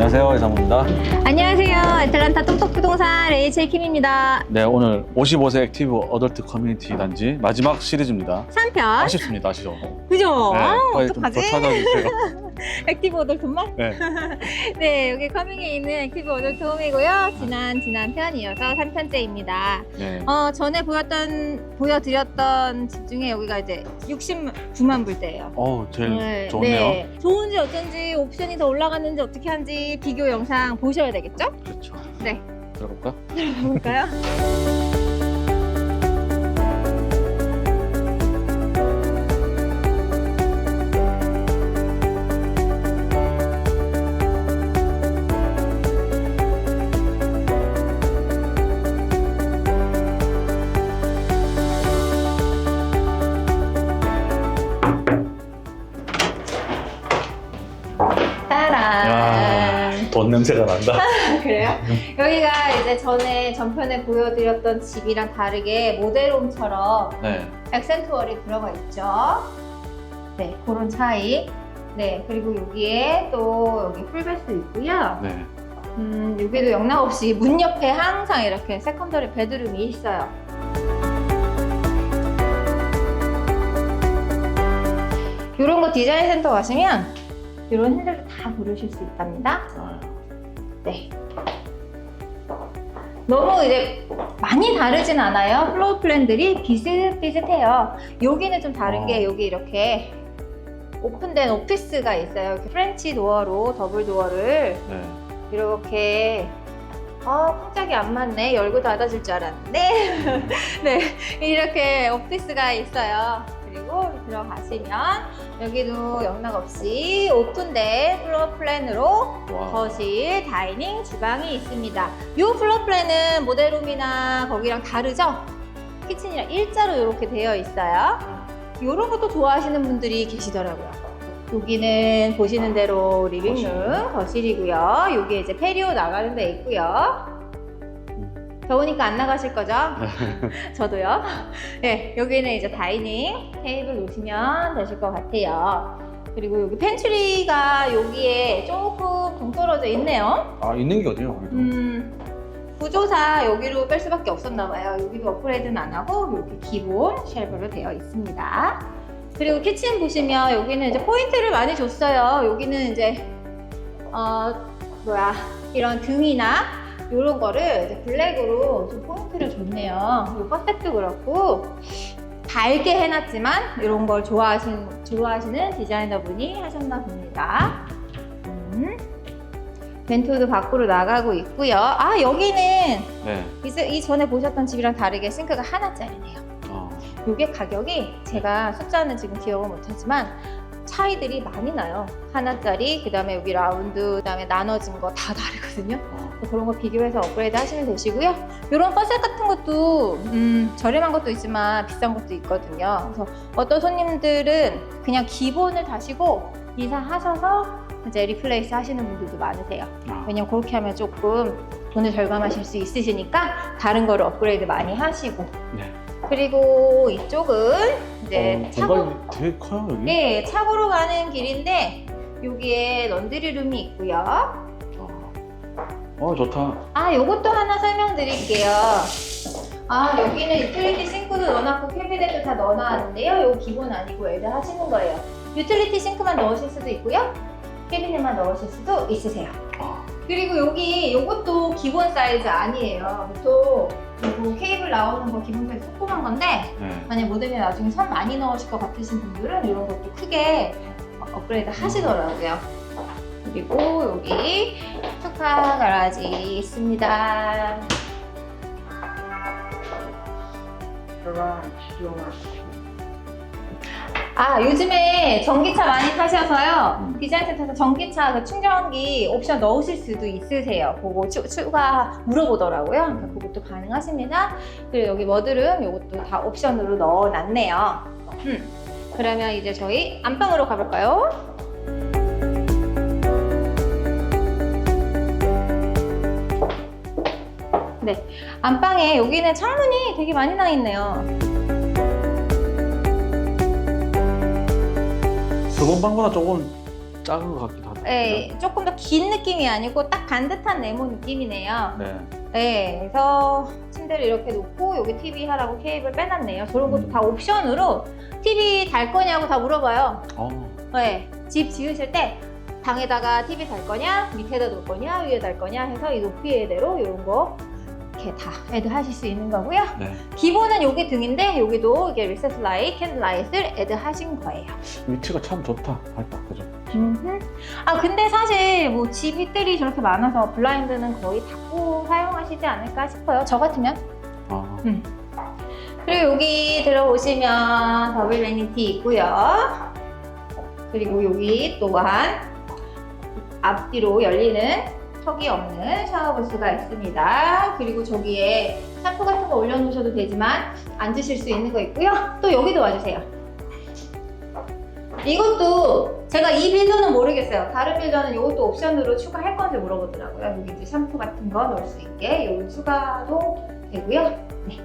안녕하세요 이상무입니다. 안녕하세요. 애틀란타 톡톡부동산 레이첼 킴입니다. 네 오늘 55세 액티브 어덜트 커뮤니티 단지 마지막 시리즈입니다. 3편. 아쉽습니다 아시죠? 그죠? 네, 아, 빨리 좀더 어떡하지? 찾아주세요. 액티브 어덜트만? 네. 네, 여기 커밍에 있는 액티브 어덜트 홈이고요. 지난, 지난 편 이어서 3편째입니다. 네. 어, 전에 보였던, 보여드렸던 집 중에 여기가 이제 69만 불대예요. 어우 제일 네, 좋네요. 네. 좋은지 어쩐지 옵션이 더 올라갔는지 어떻게 하는지 비교 영상 보셔야 되겠죠? 그렇죠. 네. 들어볼까? 볼까요? 돈 냄새가 난다. 그래요? 여기가 이제 전에 전편에 보여드렸던 집이랑 다르게 모델홈처럼 네. 액센트월이 들어가 있죠. 네, 그런 차이. 네, 그리고 여기에 또 여기 풀베스 있고요. 네. 음, 여기도 영락 없이 문 옆에 항상 이렇게 세컨더리 베드룸이 있어요. 이런 거 디자인 센터 가시면 이런 핸들도 다 고르실 수 있답니다. 아, 네. 너무 이제 많이 다르진 않아요. 플로어 플랜들이 비슷비슷해요. 여기는 좀 다른 어. 게 여기 이렇게 오픈된 오피스가 있어요. 이렇게 프렌치 도어로 더블 도어를 네. 이렇게 아, 깜짝이 안 맞네. 열고 닫아줄 줄 알았는데. 네, 이렇게 오피스가 있어요. 그리고 들어가시면 여기도 영락 없이 오픈된 플로어 플랜으로 와. 거실, 다이닝, 주방이 있습니다. 이 플로어 플랜은 모델룸이나 거기랑 다르죠? 키친이랑 일자로 이렇게 되어 있어요. 이런 것도 좋아하시는 분들이 계시더라고요. 여기는 보시는 대로 리빙룸, 거실이고요. 여기 이제 페리오 나가는 데 있고요. 더우니까 안 나가실 거죠? 저도요. 네, 여기는 이제 다이닝 테이블 놓으시면 되실 것 같아요. 그리고 여기 펜츄리가 여기에 조금 동떨어져 있네요. 아 있는 게 어디예요? 거기도? 음, 구조사 여기로 뺄 수밖에 없었나 봐요. 여기도 업그레이드는 안 하고 이렇게 기본 쉘브로 되어 있습니다. 그리고 키친 보시면 여기는 이제 포인트를 많이 줬어요. 여기는 이제 어 뭐야 이런 등이나 이런 거를 이제 블랙으로 좀 포인트를 줬네요. 이 퍼펙트 그렇고 밝게 해놨지만 이런 걸 좋아하시는 좋아하시는 디자이너분이 하셨나 봅니다. 음. 벤토도 밖으로 나가고 있고요. 아 여기는 네. 이, 이 전에 보셨던 집이랑 다르게 싱크가 하나짜리네요. 어. 이게 가격이 제가 숫자는 지금 기억을 못하지만 차이들이 많이 나요. 하나짜리, 그 다음에 여기 라운드, 그 다음에 나눠진 거 다 다르거든요. 어. 그런 거 비교해서 업그레이드 하시면 되시고요. 이런 퍼셋 같은 것도 음, 저렴한 것도 있지만 비싼 것도 있거든요. 그래서 어떤 손님들은 그냥 기본을 다시고 이사하셔서 이제 리플레이스 하시는 분들도 많으세요. 아. 왜냐면 그렇게 하면 조금 돈을 절감하실 수 있으시니까 다른 거를 업그레이드 많이 하시고 네. 그리고 이쪽은 이제 어, 차고 되게 커요 여기. 네 차고로 가는 길인데 여기에 런드리 룸이 있고요. 어. 어 좋다. 아 요것도 하나 설명드릴게요. 아 여기는 유틸리티 싱크도 넣어놨고 캐비넷도 다 넣어놨는데요. 이거 기본 아니고 애들 하시는 거예요. 유틸리티 싱크만 넣으실 수도 있고요. 캐비넷만 넣으실 수도 있으세요. 아. 그리고 여기 요것도 기본 사이즈 아니에요. 보통 나오는 거 기본 사이즈 조그만 건데 네. 만약 모델에 나중에 선 많이 넣으실 것 같으신 분들은 이런 것도 크게 업그레이드 하시더라고요. 그리고 여기 투카 가라지 있습니다. 아 요즘에 전기차 많이 타셔서요. 음. 디자인 센터에서 전기차 그 충전기 옵션 넣으실 수도 있으세요. 그거 추, 추가 물어보더라고요. 그러니까 그것도 가능하십니다. 그리고 여기 머드룸 이것도 다 옵션으로 넣어놨네요. 음. 그러면 이제 저희 안방으로 가볼까요? 네. 안방에 여기는 창문이 되게 많이 나 있네요 저번 방보다 조금 작은 것 같기도 하다. 예, 조금 더 긴 느낌이 아니고 딱 반듯한 네모 느낌이네요. 네. 네, 그래서 침대를 이렇게 놓고 여기 TV 하라고 케이블 빼놨네요. 저런 것도 음. 다 옵션으로 TV 달 거냐고 다 물어봐요. 어, 네, 집 지으실 때 방에다가 TV 달 거냐, 밑에다 놓을 거냐, 위에 달 거냐 해서 이 높이대로 이런 거 이렇게 다 애드 하실 수 있는 거고요. 네. 기본은 여기 등인데 여기도 이게 리셋 라이트, 캔들 라이트를 애드 하신 거예요. 위치가 참 좋다. 밝다. 그죠? 음흠. 아 근데 사실 뭐집 휘들이 저렇게 많아서 블라인드는 거의 닫고 사용하시지 않을까 싶어요. 저 같으면. 아, 그리고 여기 들어오시면 더블 베니티 있고요. 그리고 여기 또한 앞뒤로 열리는 턱이 없는 샤워 부스가 있습니다. 그리고 저기에 샴푸 같은 거 올려놓으셔도 되지만 앉으실 수 있는 거 있고요. 또 여기도 와주세요. 이것도 제가 이 빌더는 모르겠어요. 다른 빌더는 이것도 옵션으로 추가할 건지 물어보더라고요. 여기 이제 샴푸 같은 거 넣을 수 있게 요 추가도 되고요. 네.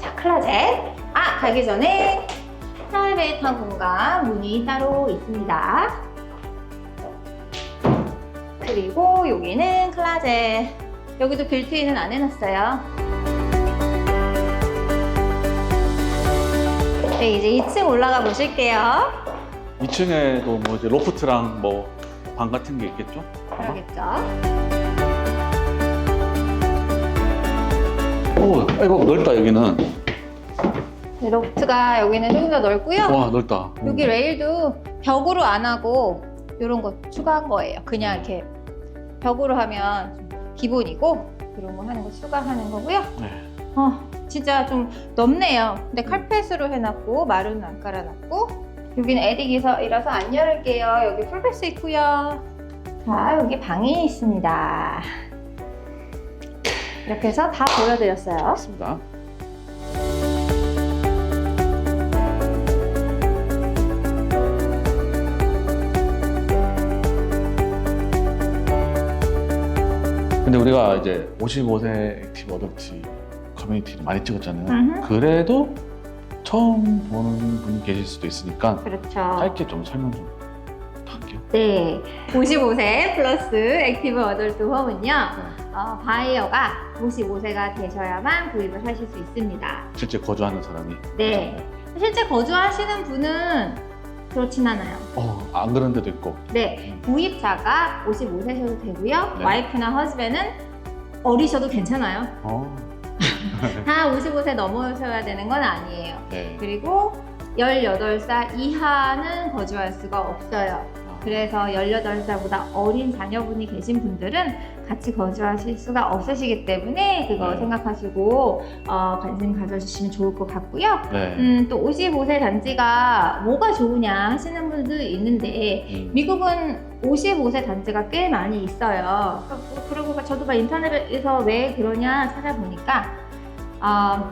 자, 클라젯. 아, 가기 전에 프라이베이트한 공간 문이 따로 있습니다. 그리고 여기는 클라젯. 여기도 빌트인은 안 해놨어요. 네, 이제 2층 올라가 보실게요. 2층에도 뭐 이제 로프트랑 뭐 방 같은 게 있겠죠? 그러겠죠. 오, 이거 넓다 여기는. 네, 로프트가 여기는 조금 더 넓고요. 와, 넓다. 여기 레일도 벽으로 안 하고 이런 거 추가한 거예요. 그냥 이렇게 벽으로 하면 좀 기본이고 이런 거 하는 거 추가하는 거고요. 네. 어, 진짜 좀 넓네요. 근데 칼펫으로 해놨고 마루는 안 깔아놨고 여기는 에딕이라서 안 열을게요. 여기 풀베스 있고요. 자, 여기 방이 있습니다. 이렇게 해서 다 보여드렸어요. 맞습니다. 근데 우리가 이제 55세 액티브 어덜트 커뮤니티를 많이 찍었잖아요. 음흠. 그래도 처음 보는 분이 계실 수도 있으니까 그렇죠. 짧게 좀 설명 좀 할게요. 네, 55세 플러스 액티브 어덜트 홈은요, 어, 바이어가 55세가 되셔야만 구입을 하실 수 있습니다. 실제 거주하는 사람이. 네, 실제 거주하시는 분은 그렇진 않아요. 어, 안 그런 데도 있고. 네, 구입자가 55세셔도 되고요, 네. 와이프나 허즈밴은 어리셔도 괜찮아요. 어. 다 55세 넘으셔야 되는 건 아니에요. 네. 그리고 18살 이하는 거주할 수가 없어요. 그래서 18살보다 어린 자녀분이 계신 분들은 같이 거주하실 수가 없으시기 때문에 그거 네. 생각하시고 어, 관심 가져주시면 좋을 것 같고요. 네. 음, 또 55세 단지가 뭐가 좋으냐 하시는 분들 있는데 음. 미국은 55세 단지가 꽤 많이 있어요. 그리고 저도 막 인터넷에서 왜 그러냐 찾아보니까 어,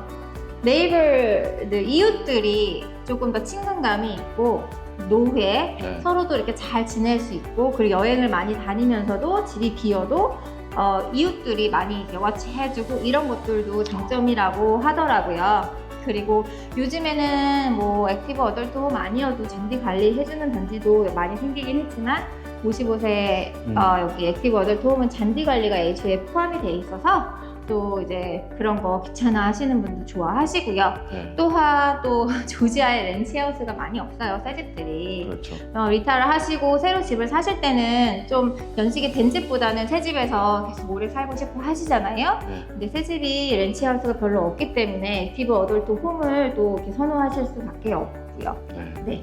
네이버들 이웃들이 조금 더 친근감이 있고 노후에 네. 서로도 이렇게 잘 지낼 수 있고 그리고 여행을 많이 다니면서도 집이 비어도 어, 이웃들이 많이 이제 워치해주고 이런 것들도 장점이라고 하더라고요. 그리고 요즘에는 뭐 액티브 어덜트 홈 아니어도 잔디 관리 해주는 단지도 많이 생기긴 했지만 55세 음. 어, 여기 액티브 어덜트 홈은 잔디 관리가 애초에 포함이 돼 있어서 또 이제 그런 거 귀찮아 하시는 분들 좋아하시고요. 네. 또한 또 조지아에 렌치하우스가 많이 없어요, 새 집들이. 그렇죠. 어, 리타를 하시고 새로 집을 사실 때는 좀 연식이 된 집보다는 새 집에서 계속 오래 살고 싶어 하시잖아요. 네. 근데 새 집이 렌치하우스가 별로 없기 때문에 액티브 어덜트 홈을 또 이렇게 선호하실 수밖에 없고요. 네. 네,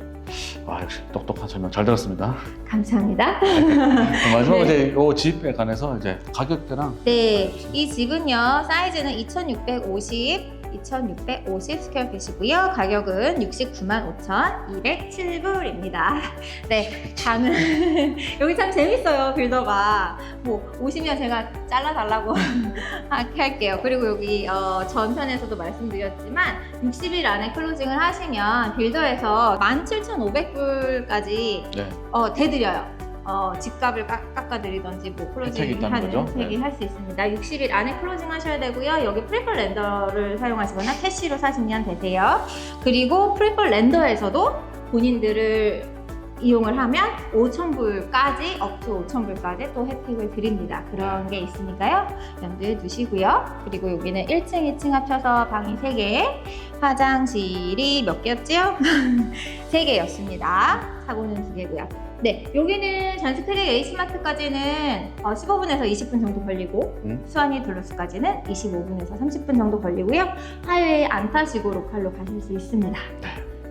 와 역시 똑똑한 설명 잘 들었습니다. 감사합니다. 마지막으로 네. 이제 이 집에 관해서 이제 가격대랑 네, 이 집은요 사이즈는 2,650. 2,650 스퀘어 핏이고요. 가격은 69만 5,207불입니다. 네, 방은 여기 참 재밌어요 빌더가. 뭐 오시면 제가 잘라달라고 할게요. 그리고 여기 어, 전편에서도 말씀드렸지만 60일 안에 클로징을 하시면 빌더에서 17,500불까지 네. 어, 대드려요. 어, 집값을 깎, 깎아드리던지 뭐 혜택이 클로징 있다는 하는 거죠? 혜택이 네. 할수 있습니다. 60일 안에 클로징 하셔야 되고요. 여기 프리플 렌더를 사용하시거나 캐시로 사시면 되세요. 그리고 프리플 렌더에서도 본인들을 이용을 하면 5,000불까지, 업투 5,000불까지 또 혜택을 드립니다. 그런 게 있으니까요. 염두에 두시고요. 그리고 여기는 1층, 2층 합쳐서 방이 3개, 화장실이 몇 개였지요? 3개였습니다. 사고는 2개고요. 네, 여기는 전시 트랙 A 스마트까지는 어, 15분에서 20분 정도 걸리고 음. 수완이 블루스까지는 25분에서 30분 정도 걸리고요. 하이웨이 안 타시고 로컬로 가실 수 있습니다.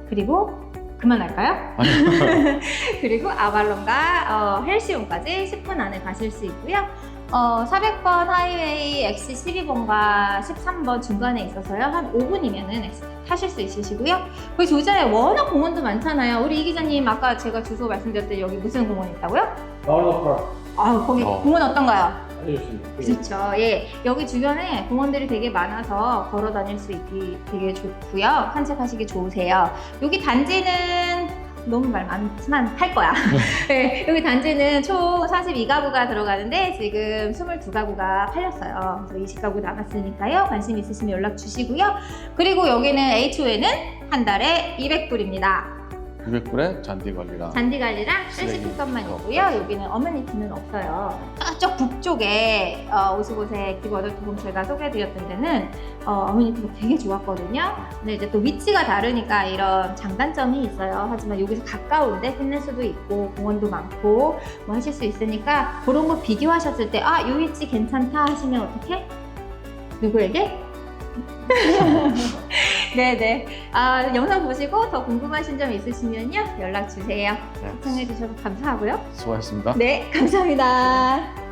그리고 그만할까요? 그리고 아발론과 어, 헬시온까지 10분 안에 가실 수 있고요. 어, 400번 하이웨이 X 12번과 13번 중간에 있어서요. 한 5분이면은 X 타실 수 있으시고요. 그 조자에 워낙 공원도 많잖아요. 우리 이 기자님 아까 제가 주소 말씀드렸더니 여기 무슨 공원 있다고요? 나올라파 아, 거기 어. 공원 어떤가요? 알려주십니다. 그렇죠. 예. 여기 주변에 공원들이 되게 많아서 걸어 다닐 수 있기 되게 좋고요. 산책하시기 좋으세요. 여기 단지는 너무 말 많지만 할 거야. 네, 여기 단지는 총 42가구가 들어가는데 지금 22가구가 팔렸어요. 그래서 20가구 남았으니까요. 관심 있으시면 연락 주시고요. 그리고 여기는 HO에는 한 달에 200불입니다. 200불에 잔디 관리랑 잔디 관리랑 쓰레기 셀시 픽업만 픽업. 있고요. 여기는 어메니티는 없어요. 저쪽 북쪽에 어, 55세 기버들 홈 제가 소개해드렸던 데는 어, 어메니티가 되게 좋았거든요. 근데 이제 또 위치가 다르니까 이런 장단점이 있어요. 하지만 여기서 가까운데 피트니스도 있고 공원도 많고 뭐 하실 수 있으니까 그런 거 비교하셨을 때 아, 이 위치 괜찮다 하시면 어떻게? 누구에게? 네네. 아, 영상 보시고 더 궁금하신 점 있으시면요. 연락 주세요. 네. 시청해주셔서 감사하고요. 수고하셨습니다. 네, 감사합니다.